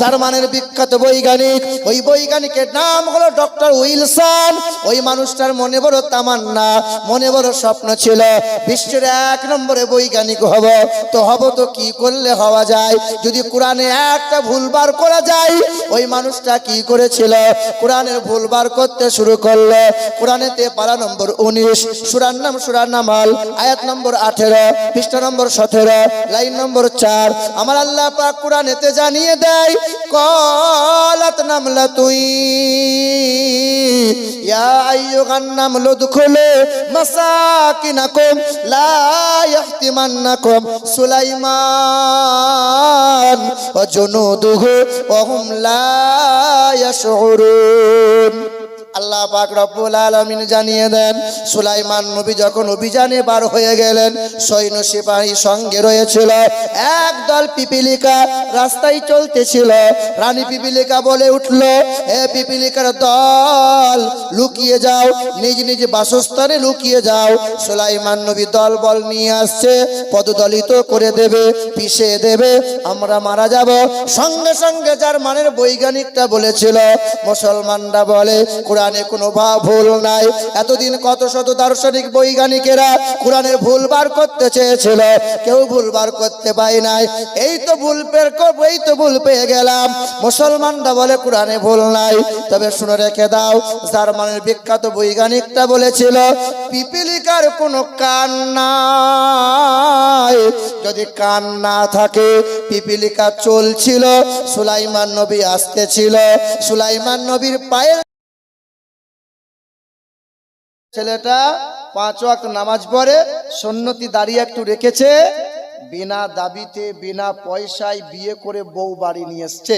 জার্মানের বিখ্যাত বৈজ্ঞানিক। ওই বৈজ্ঞানিকের নাম হলো ডক্টর উইলসন। ওই মানুষটার মনে বড় তামান্না, মনে বড় স্বপ্ন ছিল, বিশ্বের এক নম্বরে বৈজ্ঞানিক হব। তো হব তো কি করলে হওয়া যায়? যদি কোরআনে একটা ভুল বার করা যায়, ওই মানুষটা কি করেছিল? কোরআনের ভুল বার করতে শুরু করল। কোরআনেতে পারা নম্বর উনিশ, সুরার নাম সুরার নামাল, আয়াত নম্বর আঠেরো, পৃষ্ঠা নম্বর সতেরো, লাইন নম্বর চার। আমার আল্লাহ পাক কোরআনেতে জানিয়ে দেয় কলাত নামলা তুই সুলাইমান ওয়া জুনুদুহু ওয়া হুম লা ইয়াশউরুন আল্লাহ পাক রব্বুল আলামিন জানিয়ে দেন, সুলাইমান নবী যখন অভিযানে বার হয়ে গেলেন, সৈন্য সিপাহী সঙ্গে রয়েছিল। একদল পিপিলিকা রাস্তায় চলতেছিল। রানী পিপিলিকা বলে উঠল, হে পিপিলিকার দল, লুকিয়ে যাও, নিজ নিজ বাসস্থানে লুকিয়ে যাও। সুলাইমান নবী দল বল নিয়ে আসছে, পদদলিত করে দেবে, পিষে দেবে, আমরা মারা যাব। সঙ্গে সঙ্গে যার মানের বৈজ্ঞানিকটা বলেছিল, মুসলমানরা বলে, কোরআনে কোনো ভা- ভুল নাই। এতদিন কত শত দার্শনিক বৈজ্ঞানিকেরা কোরআনের ভুল বার করতে চেয়েছিল, কেউ ভুল বার করতে পায় নাই। এই তো ভুল পের এই তো ভুল পেয়ে গেলাম। মুসলমানরা বলে কোরআনে ভুল নাই। তবে শুনে রেখে দাও, জার্মানের বিখ্যাত বৈজ্ঞানিকটা বলেছিল, পিপিলিকার কোনো কান নাই। যদি কান না থাকে, পিপিলিকা চলছিল, সুলাইমান নবী আসতেছিল, সুলাইমান নবীর পায়ের ছেলেটা পাঁচ ওয়াক্ত নামাজ পড়ে সন্নতি দাঁড়িয়ে একটু রেখেছে, বিনা দাবিতে, বিনা পয়সায় বিয়ে করে বউ বাড়ি নিয়ে এসছে।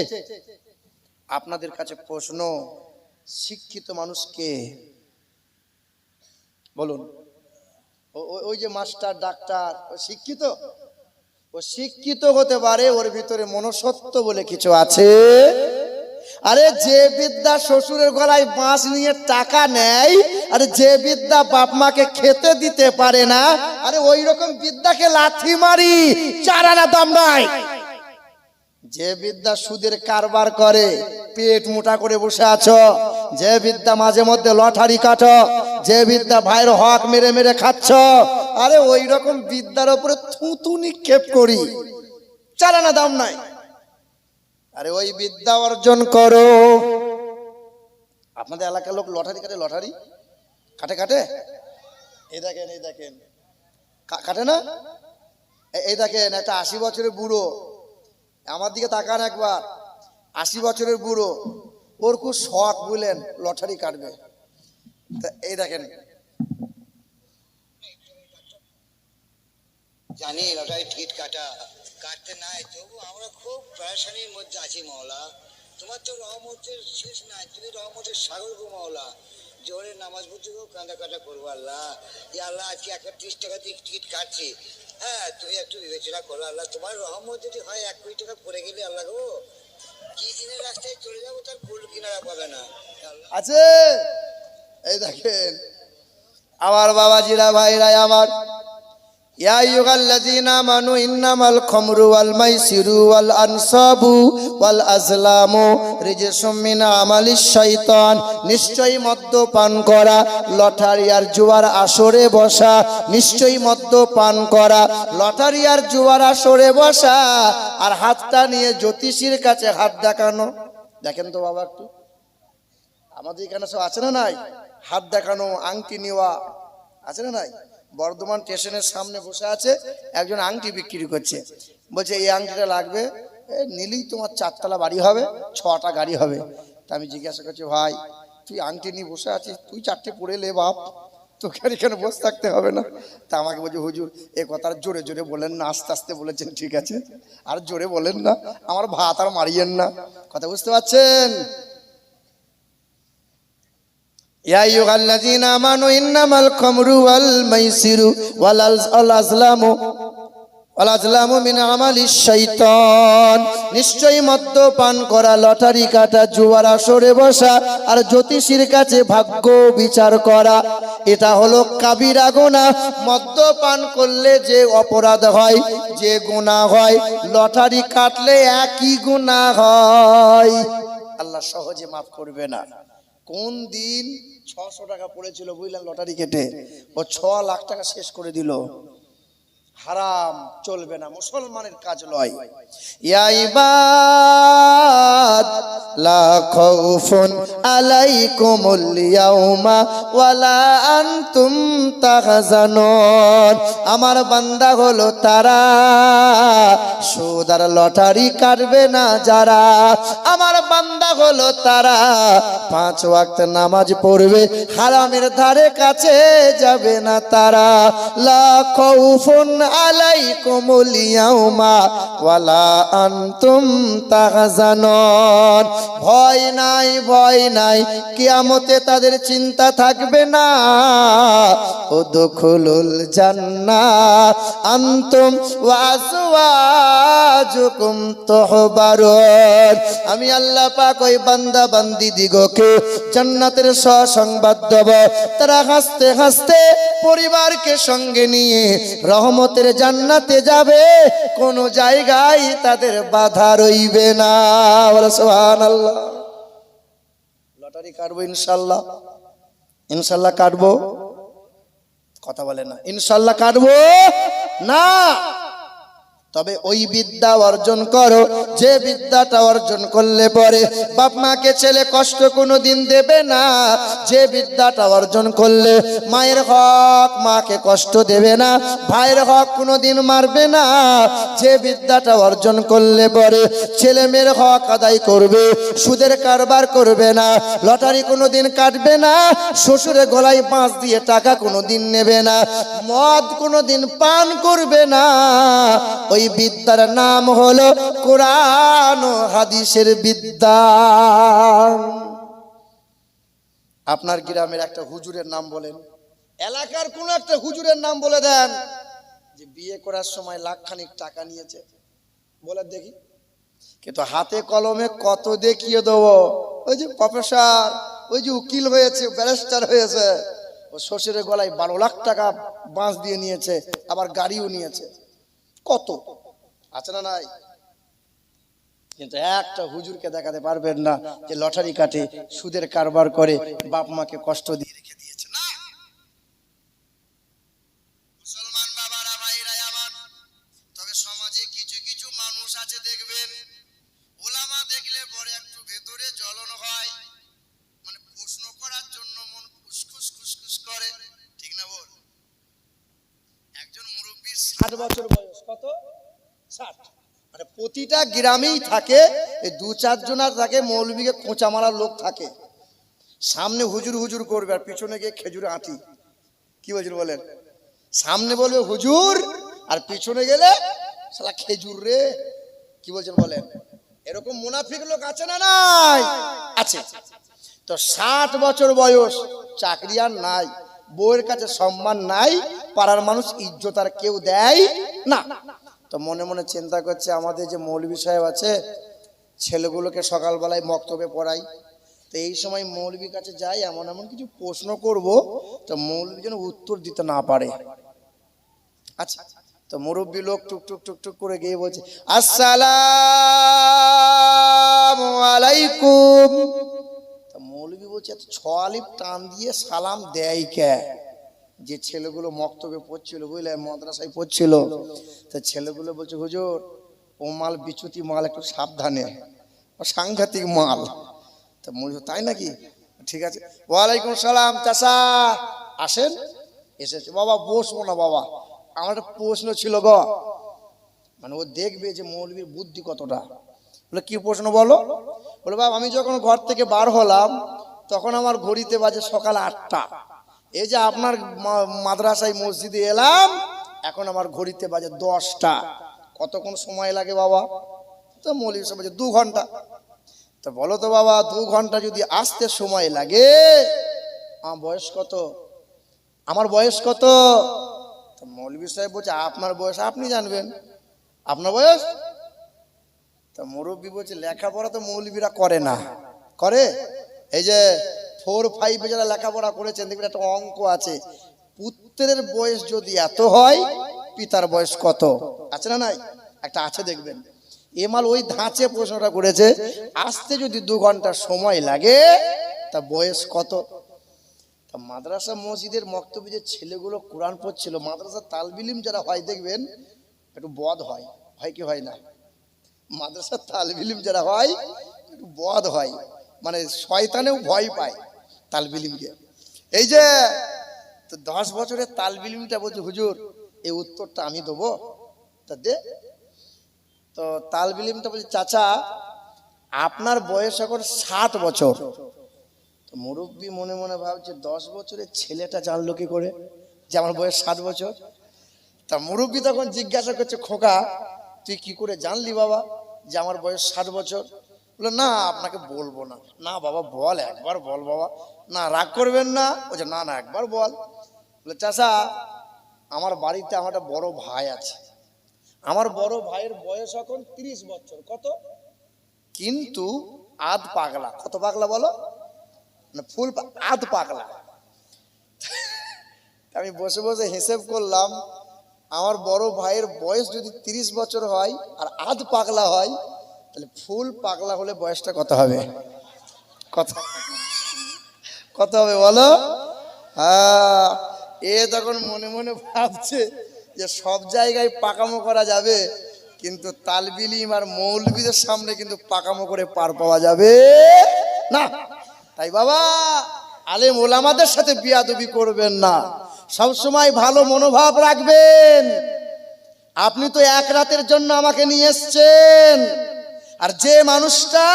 আপনাদের কাছে প্রশ্ন, শিক্ষিত মানুষকে বলুন। ওই যে মাস্টার, ডাক্তার, ও শিক্ষিত? ও শিক্ষিত হতে পারে, ওর ভিতরে মনসত্ব বলে কিছু আছে? আরে যে বিদ্যা শ্বশুরের গলায় বাঁশ নিয়ে টাকা নেয়, আরে যে বিদ্যা বাপ মাকে খেতে দিতে পারে না, আরে ওই রকম বিদ্যাকে লাথি মারি, চারানা দাম নাই যে বিদ্যা সুদের কারবার করে, পেট মোটা করে বসে আছো, যে বিদ্যা মাঝে মধ্যে লটারি কাটো, যে বিদ্যা ভাইয়ের হক মেরে মেরে খাচ্ছ, আরে ওই রকম বিদ্যার উপরে থুতু নিক্ষেপ করি চালানা দাম নাই আরে ওই বিদ্যা অর্জন করো। আপনাদের এলাকার লোক লটারি কাটে লটারি? কাটে কাটে? এই দেখেন এই দেখেন। কাটে না? এই দেখেন, একটা আশি বছরের বুড়ো। আমার দিকে তাকান একবার। আশি বছরের বুড়ো। ওর খুব শখ বুঝলেন, লটারি কাটবে। এই দেখেন। জানি লটারি টিকিট কাটা। কাটতে নাই, তবু আমরা খুব প্রেশানির মধ্যে আছি মাওলা তোমার তো রহমতের শেষ নাই, তুমি রহমতের সাগর গো মাওলা জোরে নামাজ পড়তে গো কাঁদা কাটা করব আল্লাহ। ইয়া আল্লাহ আজকে একটা ত্রিশ টাকা দিয়ে টিকিট কাটছি। হ্যাঁ তুমি একটু বিবেচনা করো আল্লাহ, তোমার রহমত যদি হয় এক কোটি টাকা পড়ে গেলে আল্লাহ গো, কি দিনের রাস্তায় চলে যাব তার কুল কিনারা পাবে না। আছে। এই দেখেন, আমার বাবাজিরা, ভাইরা, আমার আমানু ইন্নামাল খামরু ওয়াল মাইসিরু ওয়াল আনসাবু ওয়াল আজলামু রিজসুম মিন আমালিশ শাইতান নিশ্চয়ই করা জুয়ার আসরে বসা, নিশ্চয়ই করা, লটারি আর জুয়ার আসরে বসা আর হাতটা নিয়ে জ্যোতিষীর কাছে হাত দেখানো। দেখেন তো বাবা একটু। আমাদের এখানে সব আছে না নাই? হাত দেখানো, আংটি নেওয়া, আছে না নাই? বর্ধমান স্টেশনের সামনে বসে আছে, একজন আংটি বিক্রি করছে। বলছে, এই আংটিটা লাগবে নিলেই তোমার চারতলা বাড়ি হবে, ছটা গাড়ি হবে। তা আমি জিজ্ঞাসা করছি, ভাই, তুই আংটি নিয়ে বসে আছিস, তুই চারটে পড়ে লে বাপ, তোকে আর এখানে বসে থাকতে হবে না। তা আমাকে বলছে, হুজুর, এ কথা আর জোরে জোরে বলেন না, আস্তে আস্তে বলেছেন, ঠিক আছে? আর জোরে বলেন না, আমার ভাত আর মারিয়েন না। কথা বুঝতে পারছেন? يا أيها الذين آمنوا إنما الخمر والميسر والأزلام আলাজলামু মিন আমালি শৈতান নিশ্চয়ই মদ্যপান করা লটারি কাটা জুয়ার আসরে বসা আর জ্যোতিষীর কাছে ভাগ্য বিচার করা এটা হলো কাবিরা গোনা মদ্যপান করলে যে অপরাধ হয় যে গুনাহ হয় লটারি কাটলে একই গুনাহ হয় আল্লাহ সহজে মাফ করবে না কোন দিন ছশো টাকা পড়েছিল বুঝলাম লটারি কেটে? ও ছ লাখ টাকা শেষ করে দিল। হারাম চলবে না, মুসলমানের কাজ তাহজানুন। আমার বান্দা হলো তারা সুদার লটারি কাটবে না যারা। আমার বান্দা হলো তারা, পাঁচ ওয়াক্ত নামাজ পড়বে, হারামের ধারে কাছে যাবে না তারা। লা খাউফুন ভয় নাই ভয় নাই, কিয়ামতে তাদের চিন্তা থাকবে না। ও দুখুলুল জান্নাহ আনতুম ওয়া তুহবারুন। আমি আল্লাহ পাক ওই বান্দা বান্দি দিগকে জান্নাতের সুসংবাদ দেব। তারা হাসতে হাসতে পরিবারকে সঙ্গে নিয়ে রহমতের জান্নাতে যাবে, কোন জায়গায় তাদের বাধা রইবে না। বলে, সুবহানাল্লাহ। লটারি কাটবো ইনশাল্লাহ। ইনশাল্লাহ কাটবো। কথা বলে না। ইনশাল্লাহ কাটবো? না। তবে ওই বিদ্যা অর্জন করো, যে বিদ্যাটা অর্জন করলে পরে বাপ মাকে ছেলে কষ্ট কোনো দিন দেবে না। যে বিদ্যাটা অর্জন করলে মায়ের হক মাকে কষ্ট দেবে না, ভাইয়ের হক কোনো দিন মারবে না। যে বিদ্যাটা অর্জন করলে পরে ছেলে মেয়ের হক আদায় করবে, সুদের কারবার করবে না, লটারি কোনো দিন কাটবে না, শ্বশুরের গলায় বাঁশ দিয়ে টাকা কোনো দিন নেবে না, মদ কোনো দিন পান করবে না। ওই বিদ্যার নাম হলো কোরআন হাদিসের বিদ্যা। আপনার গ্রামের একটা হুজুরের নাম বলেন। এলাকার কোন একটা হুজুরের নাম বলে দেন যে বিয়ে করার সময় লাখ খানিক টাকা নিয়েছে। বলে দেখি। কিন্তু হাতে কলমে কত দেখিয়ে দেবো? ওই যে প্রফেসর, ওই যে উকিল হয়েছে, ব্যারিস্টার হয়েছে। ও শ্বশুরের গলায় বারো লাখ টাকা বাঁশ দিয়ে নিয়েছে, আবার গাড়িও নিয়েছে। কত? আছে না নাই? কিন্তু একটা হুজুরকে দেখাতে পারবেন না যে লটারি কাটে, সুদের কারবার করে বাপ মাকে কষ্ট দিয়ে গ্রামেই থাকে, এই দু চারজন আর থাকে মৌলবীকে খোঁচা মারার লোক থাকে। সামনে হুজুর হুজুর করবে, আর পিছনে গিয়ে খেজুর আঁটি। কি বলছেন বলেন? সামনে বলবে হুজুর, আর পিছনে গেলে সালা খেজুর রে। কি বলছেন বলেন? এরকম মুনাফিক লোক আছে না নাই? আছে। তো ষাট বছর বয়স, চাকরি আর নাই, বউয়ের কাছে সম্মান নাই, পাড়ার মানুষ ইজ্জত আর কেউ দেয় না। তো মনে মনে চিন্তা করছে, আমাদের যে মৌলবী সাহেব আছে, ছেলেগুলোকে সকালবেলায় মক্তবে পড়াই। তো এই সময় মৌলবীর কাছে যাই, এমন এমন কিছু প্রশ্ন করব, তো মৌলবী যেন উত্তর দিতে না পারে। আচ্ছা তো মুরব্বী লোক টুক টুক টুক টুক করে গিয়ে বলছে, আসসালাম তা মৌলবী বলছে, এত ছ আলিফ টান দিয়ে সালাম দেয় কে? যে ছেলেগুলো মক্তবে পড়ছিল, বুঝলে? মাদ্রাসায় পড়ছিল। তা ছেলেগুলো বলছে, হুজুর, ও মাল বিচুতি মাল একটু সাবধানে। সাংঘাতিক মাল। তা মৌলবী তাই নাকি? ঠিক আছে। ওয়ালাইকুম সালাম চাষা আসেন। এসেছে বাবা, বসবো না, বাবা। আমার একটা প্রশ্ন ছিল গ। মানে ও দেখবে যে মৌলবীর বুদ্ধি কতটা। বলে, কি প্রশ্ন বলো? বলে, বাবা, আমি যখন ঘর থেকে বার হলাম, তখন আমার ঘড়িতে বাজে সকাল আটটা। এই যে আপনার মাদ্রাসায় মসজিদে এলাম, এখন আমার ঘড়িতে বাজে দশটা। কতক্ষণ সময় লাগে বাবা? তো সাহেব বলছে, দু ঘণ্টা। তো বলো তো বাবা, দু ঘণ্টা যদি আসতে সময় লাগে, আমার বয়স কত? আমার বয়স কত? তো সাহেব বলছে, আপনার বয়স আপনি জানবেন। আপনার বয়স? তা মুরব্বী বলছে, লেখাপড়া তো মৌলবীরা করে না। করে? এই যে ফোর ফাইভে যারা লেখাপড়া করেছেন, দেখবেন একটা অঙ্ক আছে। পুত্রের বয়স যদি এত হয়, পিতার বয়স কত? আছে না নাই? একটা আছে দেখবেন। এমাল ওই ধাঁচে প্রশ্নটা করেছে, আসতে যদি দু ঘণ্টা সময় লাগে, তা বয়স কত? তা মাদ্রাসা মসজিদের মক্তব্যে যে ছেলেগুলো কোরআন পড়ছিল মাদ্রাসা তালবিলিম যারা হয়, দেখবেন, একটু বদ হয়। হয় কি হয় না? মাদ্রাসা তালবিলিম যারা হয়, একটু বদ হয়। মানে শয়তানেও ভয় পায়। তালবিলিমকে। এই যে তো দশ বছরের তালবিলিমটা বলছে, হুজুর, এই উত্তরটা আমি দেবো। তা দে। তো তালবিলিমটা বলছে, চাচা, আপনার বয়স এখন ষাট বছর। তো মুরব্বী মনে মনে ভাবছে, দশ বছরের ছেলেটা জানলো কি করে? যে আমার বয়স ষাট বছর। তা মুরব্বী তখন জিজ্ঞাসা করছে, খোকা, তুই কি করে জানলি বাবা যে আমার বয়স ষাট বছর? বলল, না, আপনাকে বলব না। না বাবা, বল, একবার বল বাবা। না, রাগ করবেন না। বলছে না না, একবার বল। বলে চাষা আমার বাড়িতে আমার একটা বড় ভাই আছে। আমার বড় ভাইয়ের বয়স এখন তিরিশ বছর। কত? কিন্তু আধ পাগলা। কত পাগলা বলো? না, ফুল আধ পাগলা। আমি বসে বসে হিসেব করলাম, আমার বড় ভাইয়ের বয়স যদি তিরিশ বছর হয় আর আধ পাগলা হয়, তাহলে ফুল পাগলা হলে বয়সটা কত হবে? কত কত হবে, বলো? হ্যাঁ। এ তখন মনে মনে ভাবছে যে সব জায়গায় পাকামো করা যাবে, কিন্তু তালবিলিম আর মৌলবীদের সামনে কিন্তু পাকামো করে পার পাওয়া যাবে না। তাই বাবা, আলেম ওলামাদের সাথে বিয়াদবি করবেন না। সব সময় ভালো মনোভাব রাখবেন। আপনি তো এক রাতের জন্য আমাকে নিয়ে এসছেন। আর যে মানুষটা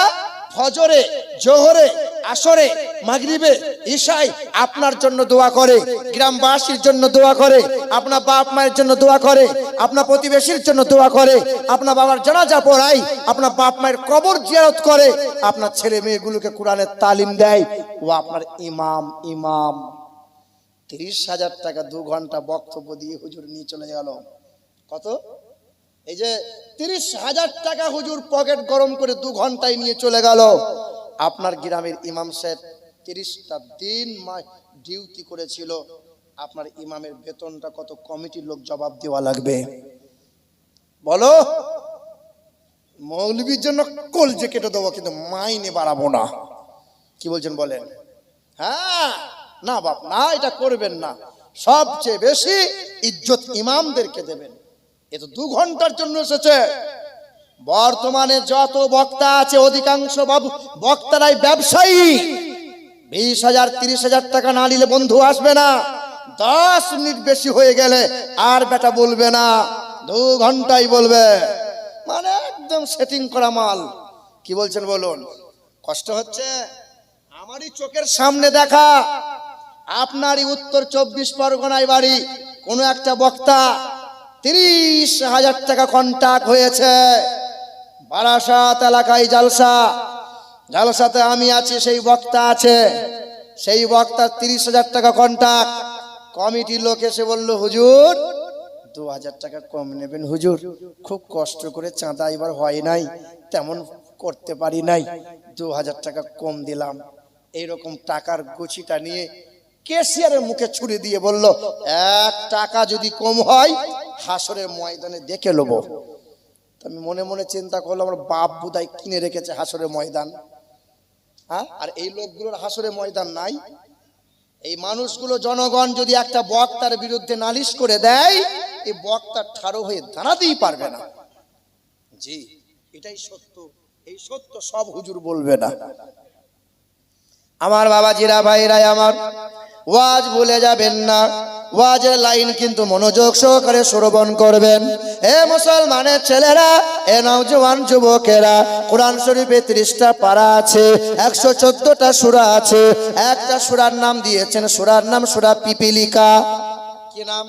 ফজরে, জোহরে, আসরে, মাগরিবে ঈশায় আপনার জন্য দোয়া করে, গ্রামবাসীর জন্য দোয়া করে, আপনার বাপ মায়ের জন্য দোয়া করে, আপনার প্রতিবেশীর জন্য দোয়া করে, আপনার বাবার জানাজা পড়াই আপনার বাপ মায়ের কবর জিয়ারত করে, আপনার ছেলে মেয়েগুলোকে কোরআনের তালিম দেয়। ও আপনার ইমাম ইমাম। তিরিশ হাজার টাকা দু ঘণ্টা বক্তব্য দিয়ে হুজুর নিয়ে চলে গেল। কত? এই যে তিরিশ হাজার টাকা হুজুর পকেট গরম করে দু ঘন্টায় নিয়ে চলে গেল। আপনার গ্রামের ইমাম সাহেব তিরিশটা দিন ডিউটি করেছিল। আপনার ইমামের বেতনটা কত কমিটির লোক জবাব দেওয়া লাগবে? বলো, মৌলবীর জন্য কলজে কেটে দেবো, কিন্তু মাইনে বাড়াবো না। কি বলছেন বলেন? হ্যাঁ না বাপ, না, এটা করবেন না। সবচেয়ে বেশি ইজ্জত ইমামদেরকে দেবেন। এ তো দু ঘণ্টার জন্য এসেছে। বর্তমানে যত বক্তা আছে, অধিকাংশ বক্তারাই ব্যবসায়ী। বিশ হাজার, তিরিশ হাজার টাকা না নিলে বন্ধু আসবে না। দশ মিনিট বেশি হয়ে গেলে আর বেটা বলবে না। দু ঘন্টাই বলবে। মানে একদম সেটিং করা মাল। কি বলছেন বলুন? কষ্ট হচ্ছে? আমারই চোখের সামনে দেখা। আপনারই উত্তর চব্বিশ পরগনায় বাড়ি, কোনো একটা বক্তা তিরিশ হাজার টাকা কন্ট্যাক্ট হয়েছে। বারাসাত এলাকায় জালসা। জালসাতে আমি আছি, সেই বক্তা আছে। সেই বক্তার তিরিশ হাজার টাকা কন্ট্যাক্ট কমিটির লোক এসে বলল, হুজুর, দু হাজার টাকা কম নেবেন হুজুর। খুব কষ্ট করে চাঁদা এবার হয় নাই, তেমন করতে পারি নাই। দু হাজার টাকা কম দিলাম। এইরকম টাকার গুছিটা নিয়ে কেশিয়ারের মুখে ছুরি দিয়ে বলল, এক টাকা যদি কম হয়, হাসরের ময়দানে দেখে তো আমি মনে মনে চিন্তা করলাম, আমার বাপ বুদাই কিনে রেখেছে হাসরের ময়দান। হ্যাঁ? আর এই লোকগুলোর হাসরের ময়দান নাই। এই মানুষগুলো জনগণ যদি একটা বক্তার বিরুদ্ধে নালিশ করে দেয়, এই বক্তার ঠাড়ো হয়ে দাঁড়াতেই পারবে না। জি, এটাই সত্য। এই সত্য সব হুজুর বলবে না। আমার বাবা জিরা ভাইরা আমার ওয়াজ ভুলে যাবেন না। ওয়াজের লাইন কিন্তু মনোযোগ সহকারে শ্রবণ করবেন। এ মুসলমানের ছেলেরা, এ নওজোয়ান যুবকেরা, কোরআন শরীফে ত্রিশটা পারা আছে, একশো চোদ্দটা সুরা আছে। একটা সুরার নাম দিয়েছেন, সুরার নাম সুরা পিপিলিকা। কি নাম?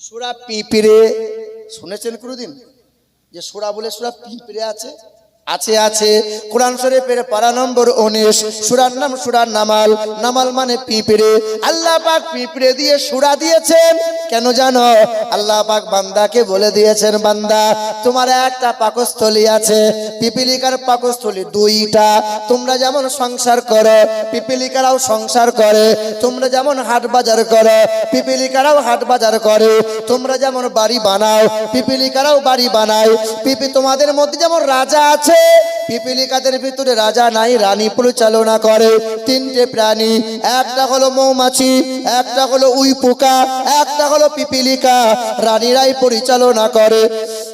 সুরা পিঁপড়ে। শুনেছেন কোনোদিন? যে সুরা বলে সুরা পিঁপড়ে আছে? আছে আছে। কোরআন শরীফের পারা নম্বর উনিশ। সুরার নাম সুরার নামাল। নামাল মানে পিঁপড়ে। আল্লাহ পাক পিঁপড়ে দিয়ে সুরা দিয়েছেন। কেন জানো? আল্লাহ পাক বান্দাকে বলে দিয়েছেন, বান্দা, তোমার একটা পাকস্থলী আছে। পিপিলিকার পাকস্থলী দুইটা। তোমরা যেমন সংসার করো, পিপিলিকারাও সংসার করে। তোমরা যেমন হাট বাজার করো, পিপিলিকারাও হাট বাজার করে। তোমরা যেমন বাড়ি বানাও, পিপিলিকারাও বাড়ি বানায়। পিপি তোমাদের মধ্যে যেমন রাজা আছে পিপিলিকাদের ভিতরে রাজা নাই, রানী পরিচালনা করে। তিনটে প্রাণী, একটা হলো মৌমাছি, একটা হলো উই পোকা, একটা হলো পিপিলিকা। রানীরাই পরিচালনা করে।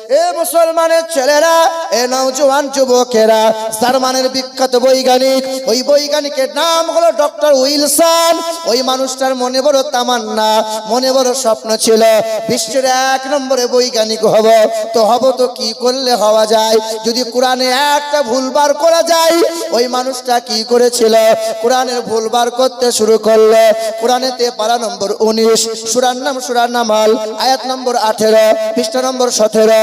এ মুসলমানের ছেলেরা, এ নওজোয়ান যুবকেরা জার্মানের বিখ্যাত বৈজ্ঞানিক। ওই বৈজ্ঞানিকের নাম হলো ডক্টর উইলসন। ওই মানুষটার মনে বড় তামান্না, মনে বড় স্বপ্ন ছিল, বিশ্বের এক নম্বরে বৈজ্ঞানিক হব। তো হব তো কি করলে হওয়া যায়? যদি কোরআনে একটা ভুল বার করা যায়, ওই মানুষটা কি করেছিল? কোরআনের ভুল বার করতে শুরু করল। কোরআনেতে পারা নম্বর উনিশ, সুরার নাম সুরার নামাল, আয়াত নম্বর আঠেরো, পৃষ্ঠা নম্বর সতেরো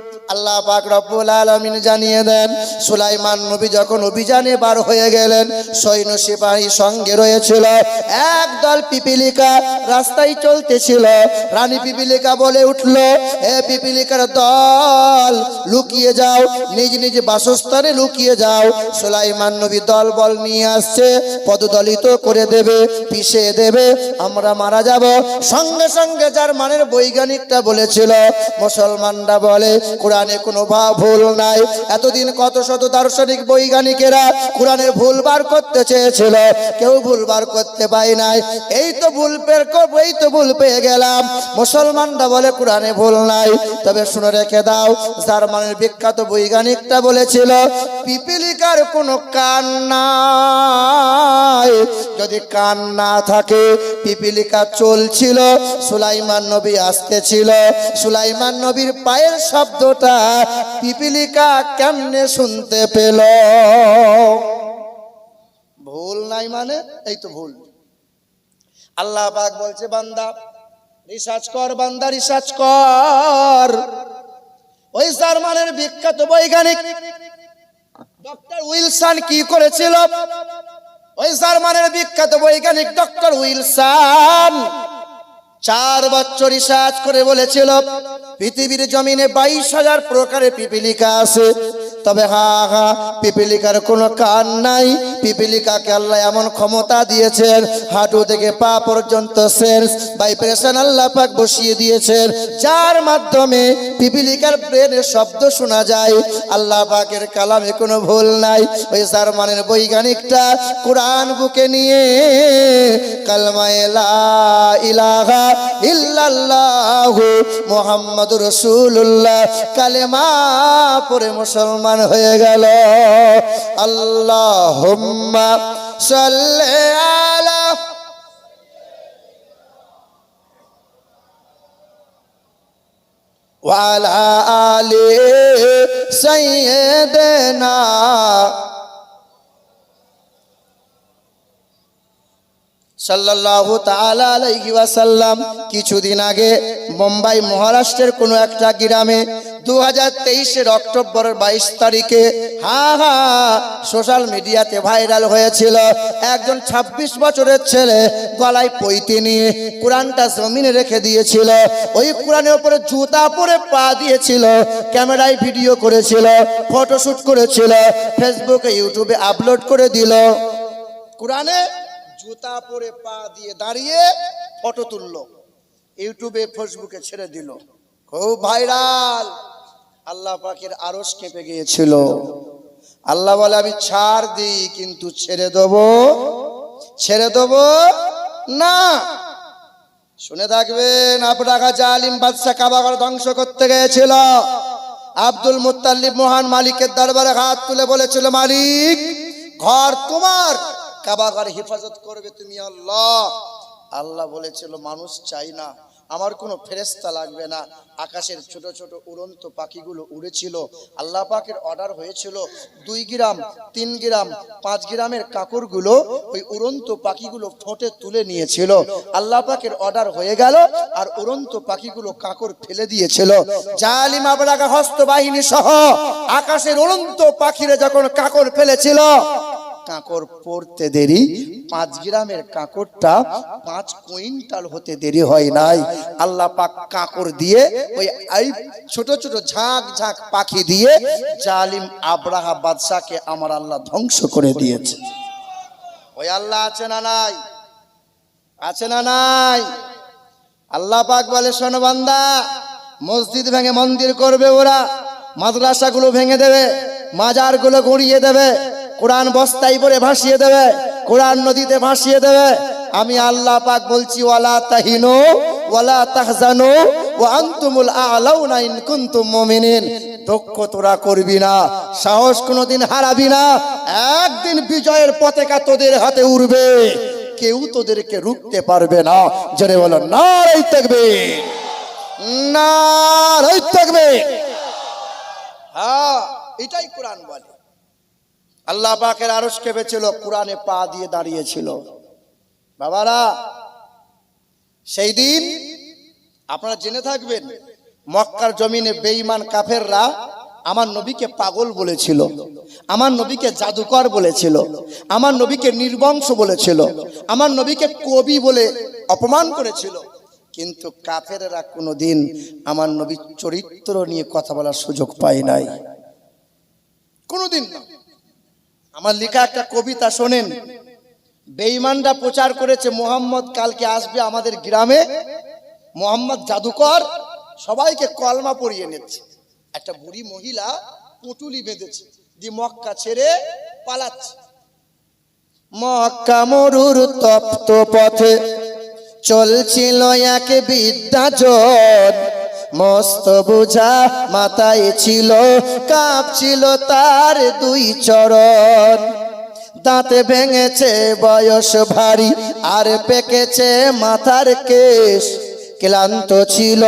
আল্লাহ পাক রব্বুল আলামিন জানিয়ে দেন, সুলাইমান নবী যখন অভিযানে বার হয়ে গেলেন, সৈন্য সিপাহী সঙ্গে রয়েছিল। একদল পিপিলিকা রাস্তায় চলতেছিল। রানী পিপিলিকা বলে উঠল এ পিপিলিকার দল, লুকিয়ে যাও, নিজ নিজ বাসস্থানে লুকিয়ে যাও। সুলাইমান নবী দল বল নিয়ে আসছে, পদদলিত করে দেবে, পিষে দেবে, আমরা মারা যাব। সঙ্গে সঙ্গে যার মানের বৈজ্ঞানিকটা বলেছিল, মুসলমানরা বলে, কোরআনে কোনো ভা ভুল নাই। এতদিন কত শত দার্শনিক বৈজ্ঞানিকেরা কোরআনে ভুল বার করতে চেয়েছিল, কেউ ভুল বার করতে পায় নাই। এই তো ভুল পের এই তো ভুল পেয়ে গেলাম। মুসলমানরা বলে কোরআনে ভুল নাই। তবে শুনে রেখে দাও, জার্মানের বিখ্যাত বৈজ্ঞানিকটা বলেছিল, পিপিলিকার কোনো কান নাই। যদি কান না থাকে, পিপিলিকা চলছিল, সুলাইমান নবী আসতেছিল। সুলাইমান নবীর পায়ের শব্দটা পিপিলিকা কেমনে শুনতে পেল? ভুল নাই মানে? এই তো ভুল। আল্লাহ পাক বলছে, বান্দা, রিসার্চ কর, বান্দা, রিসার্চ কর। ওই জার্মানের বিখ্যাত বৈজ্ঞানিক ডক্টর উইলসন কি করেছিল? ওই জার্মানের বিখ্যাত বৈজ্ঞানিক ডক্টর উইলসন চার বছর রিসার্চ করে বলেছিল পৃথিবীর জমিনে বাইশ হাজার প্রকারের পিপিলিকা আছে। তবে হা হা, পিপিলিকার কোনো কান নাই। পিপিলিকাকে আল্লাহ এমন ক্ষমতা দিয়েছেন, হাঁটু থেকে পা পর্যন্ত সেন্স ভাইব্রেশন আল্লাহ পাক বসিয়ে দিয়েছেন। যার মাধ্যমে পিপিলিকার ব্রেনের শব্দ শোনা যায়, আল্লাহ পাকের কালামে কোনো ভুল নাই। ওই জার্মানের বৈজ্ঞানিকটা কোরআন বুকে নিয়ে, কালমায়ে ইলাহা ইল্লাল্লাহু মুহাম্মাদুর রাসূলুল্লাহ, কালেমা পড়ে মুসলমান সমান হয়ে গেল। আল্লাহ হোম্মা সাল্লে আলা ওয়ালা আলী সৈয়দনা সাল্লাল্লাহু তাআলা আলাইহি ওয়াসাল্লাম কিছুদিন আগে মুম্বাই, মহারাষ্ট্রের কোনো একটা গ্রামে দু হাজার তেইশের অক্টোবর বাইশ তারিখে হা হা সোশ্যাল মিডিয়াতে ভাইরাল হয়েছিল। একজন ২৬ বছরের ছেলে গলায় পৈতে নিয়ে কোরআনটা জমিনে রেখে দিয়েছিল। ওই কোরআনের উপরে জুতা পরে পা দিয়েছিল, ক্যামেরায় ভিডিও করেছিল ফটোশ্যুট করেছিল, ফেসবুকে, ইউটিউবে আপলোড করে দিল। কোরআনে জুতা পরে পা দিয়ে দাঁড়িয়ে ফটো তুলল। ইউটিউবে, ফেসবুকে ছেড়ে দিল। খুব ভাইরাল। আল্লাহ পাকের আরস কেঁপে গিয়েছিল। আল্লাহ বলে, আমি ছাড় দিই, কিন্তু ছেড়ে দেবো ছেড়ে দেবো না। শুনে থাকবেন, আপনারা জালিম বাদশাহ কাবাগর ধ্বংস করতে গিয়েছিল। আব্দুল মুত্তাল্লিব মহান মালিকের দরবারে হাত তুলে বলেছিল, মালিক, ঘর তোমার। কাবাগর হেফাজত করবে তুমি আল্লাহ। আল্লাহ বলেছিল, মানুষ চাই না, আমার কোনো ফেরেস্তা লাগবে না। আকাশের ছোট ছোট উড়ন্ত পাখিগুলো উড়েছিল। আল্লাহ পাকের অর্ডার হয়েছিল, দুই গ্রাম, তিন গ্রাম, পাঁচ গ্রামের কাকড়গুলো ওই উড়ন্ত পাখিগুলো ঠোঁটে তুলে নিয়েছিল। আল্লাহ পাকের অর্ডার হয়ে গেল আর উড়ন্ত পাখিগুলো কাকড় ফেলে দিয়েছিল। জালিম আবরাগা হস্ত বাহিনী সহ আকাশের উড়ন্ত পাখিরে যখন কাকড় ফেলেছিল কাঁকর পড়তে দেরি, পাঁচ গ্রামের কাঁকরটা পাঁচ কুইন্টাল হতে দেরি হয় নাই। আল্লাহ পাক কাঁকর দিয়ে ওই ছোট ছোট ঝাঁক ঝাঁক পাখি দিয়ে জালিম আব্রাহা বাদশাকে আমার আল্লাহ ধ্বংস করে দিয়েছে। ওই আল্লাহ আছে না নাই? আছে না নাই? আল্লাহ পাক বলে বান্দা, মসজিদ ভেঙে মন্দির করবে ওরা, মাদ্রাসাগুলো ভেঙে দেবে, মাজারগুলো গড়িয়ে দেবে কোরআন বস্তায় ভরে ভাসিয়ে দেবে, কোরআন নদীতে ভাসিয়ে দেবে। আমি আল্লাহ পাক বলছি, ওয়ালা তাহিনু, ওয়ালা তাহজানু, ওয়া আনতুমুল আ'লাউনা ইন কুনতুম মুমিনিন। দুঃখ তোরা করবি না, সাহস কোনোদিন হারাবি না। একদিন বিজয়ের পতাকা তোদের হাতে উড়বে, কেউ তোদেরকে রুখতে পারবে না। জনে বলো, নারাই থাকবে নারাই থাকবে হ্যাঁ এটাই কোরআন বলে। আল্লাহ পাকের আরস কেঁপেছিল কোরআনে পা দিয়ে দাঁড়িয়েছিল। বাবারা সেই দিন আপনারা জেনে থাকবেন, মক্কার জমিনে বেঈমান কাফেররা আমার নবীকে পাগল বলেছিল, আমার নবীকে জাদুকর বলেছিল, আমার নবীকে নির্বংশ বলেছিল, আমার নবীকে কবি বলে অপমান করেছিল। কিন্তু কাফেরেরা কোনোদিন আমার নবীর চরিত্র নিয়ে কথা বলার সুযোগ পায় নাই। কোনোদিন না। আমার লেখা একটা কবিতা শোনেন। বেঈমানরা প্রচার করেছে, মোহাম্মদ কালকে আসবে আমাদের গ্রামে। মোহাম্মদ জাদুকর সবাইকে কলমা পরিয়ে নিচ্ছে। একটা বুড়ি মহিলা পুটুলি বেঁধেছে দি মক্কা ছেড়ে পালাচ্ছে। মক্কা মরুর তপ্ত পথে চলছিল এক বিদ্যাজন মস্ত বোঝা মাথায় ছিল, কাঁপছিল তার দুই চরণ। দাঁতে ভেঙেছে, বয়স ভারী, আর পেকেছে মাথার কেশ। ক্লান্ত ছিল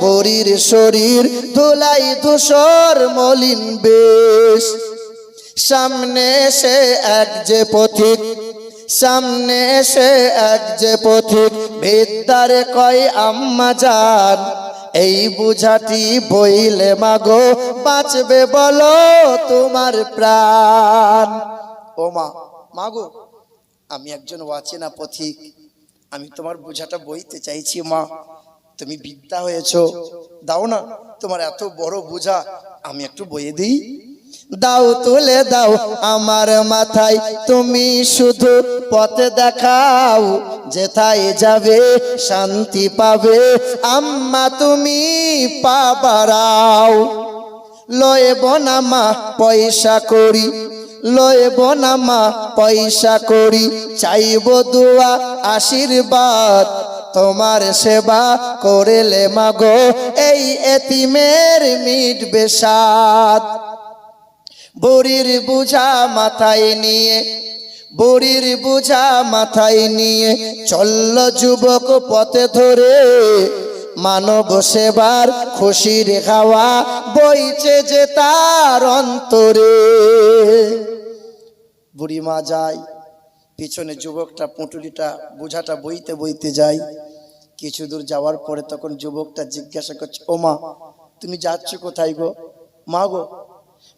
বরির শরীর, ধুলাই ধূসর মলিন বেশ। সামনে সে এক যে পথিক, সামনে সে এক যে পথিক বিদ্যারে কয়, আম্মা যান। এই বুঝাটি বইলে মাগো, বাঁচবে বলো তোমার প্রাণ। ও মা, মাগো, আমি একজন ওয়াচেনা পথিক আমি তোমার বোঝাটা বইতে চাইছি, মা। তুমি বিদ্যা হয়েছো। দাও না, তোমার এত বড় বোঝা আমি একটু বইয়ে দিই। দাও, তুলে দাও আমার মাথায়। তুমি শুধু পথে দেখাও, যেথায় যাবে শান্তি পাবে। আম্মা, তুমি পাবারাও লয়ে বনামা পয়সা করি। লয়ে বনামা পয়সা করি। চাইব দোয়া, আশীর্বাদ। তোমার সেবা করেলে মাগো, এই এতিমের মিটবে সাদ বড়ির বুঝা মাথায় নিয়ে, বড়ির বুঝা মাথায় নিয়ে চলল যুবক পথে ধরে। মানব সেবার খুশির খাওয়া বইছে যে তার অন্তরে। বুড়িমা যায়, পিছনে যুবকটা পুঁটুলিটা বোঝাটা বইতে বইতে যায়। কিছু দূর যাওয়ার পরে তখন যুবকটা জিজ্ঞাসা করছে ও মা তুমি যাচ্ছ কোথায় গো? মা গো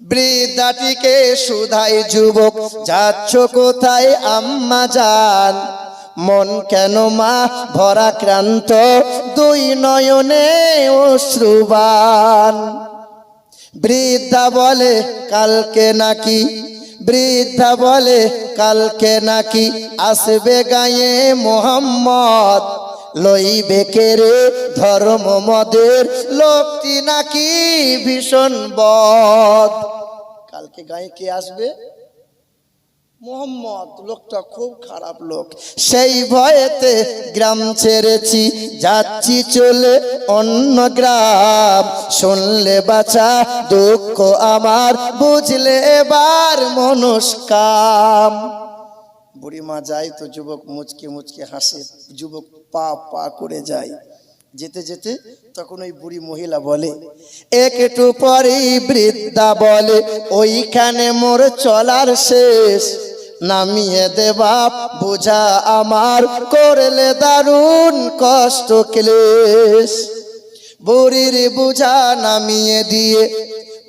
বৃদ্ধাটিকে সুধাই যুবক, যাচ্ছ কোথায় আম্মা যান মন কেন মা ভরা ক্রান্ত দুই নয়নে অশ্রুবান। বৃদ্ধা বলে, কালকে নাকি? বৃদ্ধা বলে, কালকে নাকি? আসবে গায়ে মোহাম্মদ। লইবে কেরে ধর্ম মদের লোকটি নাকি ভীষণ বদ। কালকে গায়ে কে আসবে? মোহাম্মদ, লোকটা খুব খারাপ লোক। সেই ভয়েতে গ্রাম ছেড়েছি, যাচ্ছি চলে অন্য গ্রাম। শুনলে বাঁচা দুঃখ আমার, বুঝলে এবার মনস্কাম। বুড়িমা যায় তো যুবক মুচকে মুচকে হাসে, যুবক পা পা করে যায়। যেতে যেতে তখন ওই বুড়ি মহিলা বলে, একটু পরেই বৃদ্ধা বলে, ওইখানে মোর চলার শেষ। নামিয়ে দেবা বোঝা আমার করলে দারুণ কষ্ট ক্লেশ। বুড়ির বোঝা নামিয়ে দিয়ে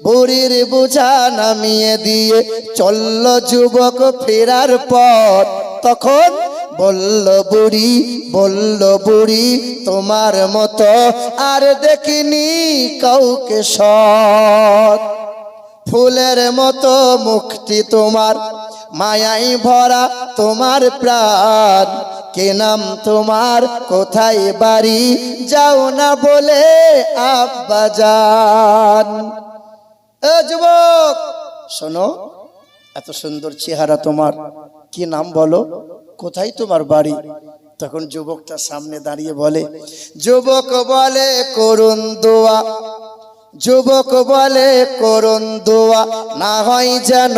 বুড়ির বোঝা নামিয়ে দিয়ে চলল যুবক ফেরার পর তখন বলল, বুড়ি বলল, বুড়ি, তোমার মতো আর দেখিনি কাউকে সৎ। ফুলের মতো মুক্তি তোমার, মায়াই ভরা তোমার প্রাণ। কে নাম তোমার, কোথায় বাড়ি, যাও না বলে আব্বা যান। এ যুবক, শোনো, এত সুন্দর চেহারা তোমার। কি নাম বলো? কোথায় তোমার বাড়ি? তখন যুবকটা সামনে দাঁড়িয়ে বলে, যুবক বলে করুন দোয়া, যুবক বলে করুন দোয়া, না হয় যেন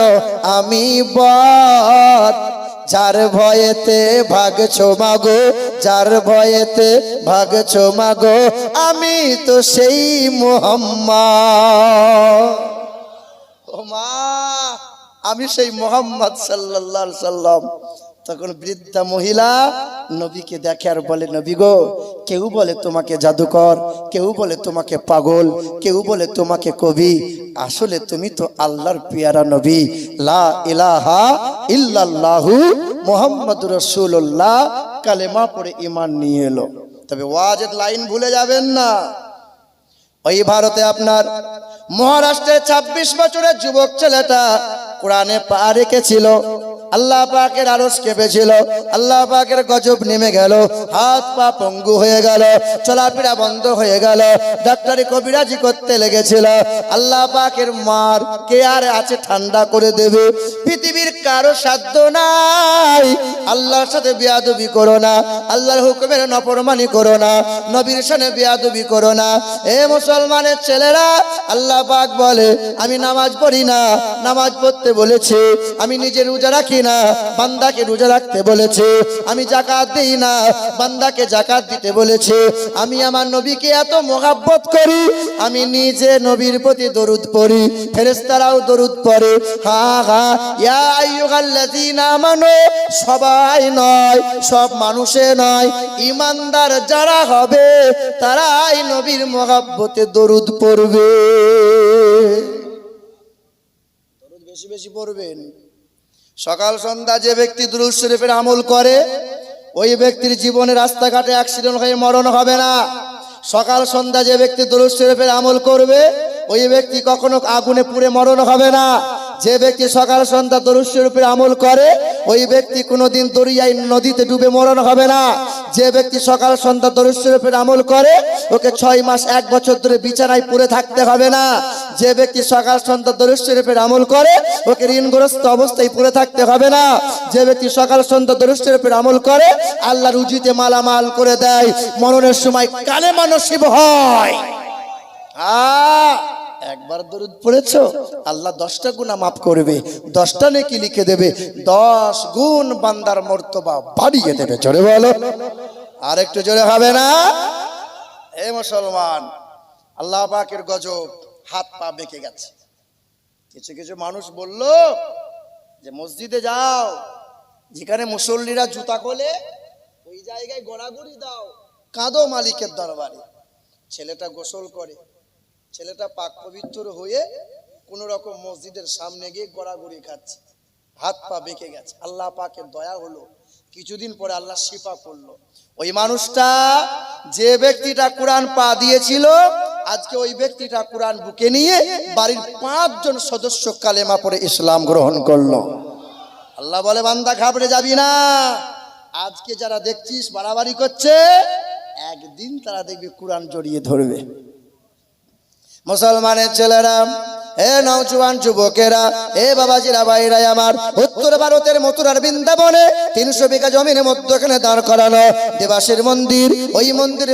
আমি বদ যার ভয়েতে ভাগছো মাগো, যার ভয়েতে ভাগছো মাগো, আমি তো সেই মোহাম্মদ। আমি সেই মোহাম্মদ সাল্লাল্লাহু সাল্লাম তখন বৃদ্ধা মহিলা নবীকে দেখে আর বলে, নবী গো, কেউ বলে তোমাকে জাদুকর, কেউ বলে তোমাকে পাগল, কেউ বলে তোমাকে কবি। আসলে তুমি তো আল্লাহর পিয়ারা নবী। লা ইলাহা ইল্লাল্লাহু মুহাম্মাদুর রাসূলুল্লাহ। কালেমা পড়ে ঈমান নিয়ে এলো। তবে ওয়াজের লাইন ভুলে যাবেন না। ওই ভারতে আপনার মহারাষ্ট্রের ২৬ বছরের যুবক ছেলেটা কোরআনে পা রেখেছিল, আল্লাহ পাকের আরস কেঁপেছিল, আল্লাহ পাকের গজব নেমে গেল, হাত পা পঙ্গু হয়ে গেল, চলাফেরা বন্ধ হয়ে গেল, ডাক্তারি কবিরাজি করতে লেগেছিল। আল্লাহ পাকের মার কে আর আছে ঠান্ডা করে দেবে? পৃথিবীর কারও সাধ্য নাই। আল্লাহর সাথে বিয়াদবি করো না, আল্লাহর হুকুমের নপরমানি করো না, নবীর সাথে বিয়াদবি করো না। এ মুসলমানের ছেলেরা, আল্লাহ পাক বলে, আমি নামাজ পড়ি না, নামাজ পড়তে বলেছে, আমি নিজে রোজা রাখি না, বান্দাকে রোজা রাখতে বলেছে, আমি জাকাত দিই না, বান্দাকে জাকাত দিতে বলেছে, আমি আমার নবীকে এত মোহাব্বত করি, আমি নিজে নবীর প্রতি দরুদ পড়ি ফেরেস্তারাও দরুদ পড়ে, হা হা আমানু, সবাই নয়, সব মানুষে নয় ইমানদার যারা হবে, তারাই নবীর মোহাব্বতে দরুদ পড়বে। বেশি বেশি পড়বেন। সকাল, সন্ধ্যা যে ব্যক্তি দুরুদ শরীফের আমল করে, ওই ব্যক্তির জীবনে রাস্তাঘাটে অ্যাক্সিডেন্ট হয়ে মরণ হবে না। সকাল, সন্ধ্যা যে ব্যক্তি দুরুদ শরীফের আমল করবে, ওই ব্যক্তি কখনো আগুনে পুড়ে মরণ হবে না। যে ব্যক্তি সকাল সন্ধ্যা দরুদ শরীফের আমল করে, ওই ব্যক্তি কোনোদিন দরিয়ায় নদীতে ডুবে মরণ হবে না। যে ব্যক্তি সকাল সন্ধ্যা দরুদ শরীফের আমল করে, ওকে ছয় মাস এক বছর ধরে বিছানায় পড়ে থাকতে হবে না। যে ব্যক্তি সকাল সন্ধ্যা দরুদ শরীফের আমল করে, ওকে ঋণগ্রস্ত অবস্থায় পড়ে থাকতে হবে না। যে ব্যক্তি সকাল সন্ধ্যা দরুদ শরীফের আমল করে আল্লাহ রুজিতে মালামাল করে দেয়। মরণের সময় কালে মানসিব হয়। আ একবার দরুদ পড়েছো? আল্লাহ দশটা গুণা মাফ করবে। দশটা নেকি লিখে দেবে। দশ গুণ বান্দার মর্তবা বাড়িয়ে দেবে। জোরে বলো। আর একটু জোরে হবে না? এ মুসলমান, আল্লাহ পাকের গজব হাত পা বেঁকে গেছে। কিছু কিছু মানুষ বলল যে, মসজিদে যাও, যেখানে মুসল্লিরা জুতা খোলে, ওই জায়গায় গড়াগড়ি দাও, কাঁদো মালিকের দরবারে। ছেলেটা গোসল করে ছেলেটা পাক পবিত্র হয়ে কোন রকম মসজিদের সামনে গিয়ে গড়াগড়ি খাচ্ছে। হাত পা বেঁকে গেছে। আল্লাহ পাকের দয়া হলো। কিছুদিন পরে আল্লাহ শিপা করল। ওই মানুষটা যে ব্যক্তিটা কোরআন পা দিয়েছিল, আজকে ওই ব্যক্তিটা কোরআন বুকে নিয়ে বাড়ির পাঁচজন সদস্য কালেমা পরে ইসলাম গ্রহণ করল। আল্লাহ বলে, বান্দা ঘাবড়ে যাবি না। আজকে যারা দেখছিস, বাড়াবাড়ি করছে, একদিন তারা দেখবে কোরআন জড়িয়ে ধরবে। মুসলমানের ছেলেরা, এ নৌজুয়ান যুবকেরা, এ বাবাজিরা, ভাইরাই আমার, উত্তর ভারতের মথুরার বৃন্দাবনে তিনশো বিঘা জমির মধ্যখানে দাঁড় করানো দেবাসের মন্দির, ওই মন্দিরে